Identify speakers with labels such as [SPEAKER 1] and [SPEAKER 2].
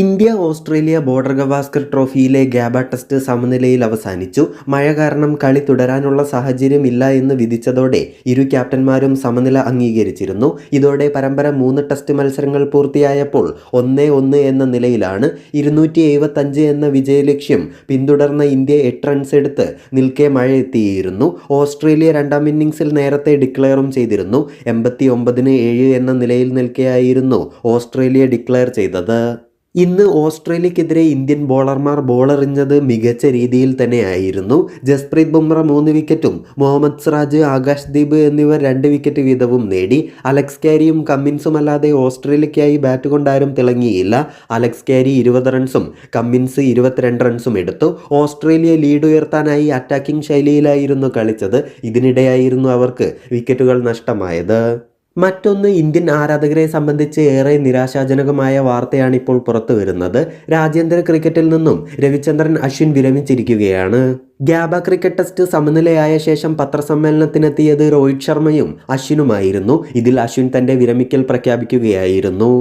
[SPEAKER 1] India Australia border Gavaskar ട്രോഫിയിലെ Gabba test സമനിലയിൽ അവസാനിച്ചു. മഴ കാരണം കളി തുടരാനുള്ള സാഹചര്യമില്ല എന്ന് വിധിച്ചതോടെ ഇരു ക്യാപ്റ്റന്മാരും സമനില അംഗീകരിച്ചിരുന്നു. ഇതോടെ പരമ്പര മൂന്ന് ടെസ്റ്റ് മത്സരങ്ങൾ പൂർത്തിയായപ്പോൾ ഒന്നേ ഒന്ന് എന്ന നിലയിലാണ് ഇരുന്നൂറ്റി എഴുപത്തഞ്ച് എന്ന വിജയലക്ഷ്യം പിന്തുടർന്ന ഇന്ത്യ എട്ട് റൺസ് എടുത്ത് നിൽക്കെ മഴ എത്തിയിരുന്നു. ഓസ്ട്രേലിയ രണ്ടാം ഇന്നിംഗ്സിൽ നേരത്തെ ഡിക്ലെയറും ചെയ്തിരുന്നു. എൺപത്തി ഒമ്പതിന് ഏഴ് എന്ന നിലയിൽ നിൽക്കെയായിരുന്നു ഓസ്ട്രേലിയ ഡിക്ലെയർ ചെയ്തത്. ഇന്ന് ഓസ്ട്രേലിയക്കെതിരെ ഇന്ത്യൻ ബോളർമാർ ബോളെറിഞ്ഞത് മികച്ച രീതിയിൽ തന്നെയായിരുന്നു. ജസ്പ്രീത് ബുംറ മൂന്ന് വിക്കറ്റും മുഹമ്മദ് സിറാജ് ആകാശ് ദീപ് എന്നിവർ രണ്ട് വിക്കറ്റ് വീതവും നേടി. അലക്സ് കാരിയും കമ്മിൻസും അല്ലാതെ ഓസ്ട്രേലിയക്കായി ബാറ്റ് കൊണ്ടാരും തിളങ്ങിയില്ല. അലക്സ് കാരി ഇരുപത് റൺസും കമ്മിൻസ് ഇരുപത്തിരണ്ട് റൺസും എടുത്തു. ഓസ്ട്രേലിയ ലീഡ് ഉയർത്താനായി അറ്റാക്കിംഗ് ശൈലിയിലായിരുന്നു കളിച്ചത്. ഇതിനിടെയായിരുന്നു അവർക്ക് വിക്കറ്റുകൾ നഷ്ടമായത്. മറ്റൊന്ന് ഇന്ത്യൻ ആരാധകരെ സംബന്ധിച്ച് ഏറെ നിരാശാജനകമായ വാർത്തയാണ് ഇപ്പോൾ പുറത്തു വരുന്നത് രാജ്യാന്തര ക്രിക്കറ്റിൽ നിന്നും രവിചന്ദ്രൻ അശ്വിൻ വിരമിച്ചിരിക്കുകയാണ്. ഗ്യാബ ക്രിക്കറ്റ് ടെസ്റ്റ് സമനിലയായ ശേഷം പത്രസമ്മേളനത്തിനെത്തിയത് രോഹിത് ശർമ്മയും അശ്വിനുമായിരുന്നു. ഇതിൽ അശ്വിൻ തന്റെ വിരമിക്കൽ പ്രഖ്യാപിക്കുകയായിരുന്നു.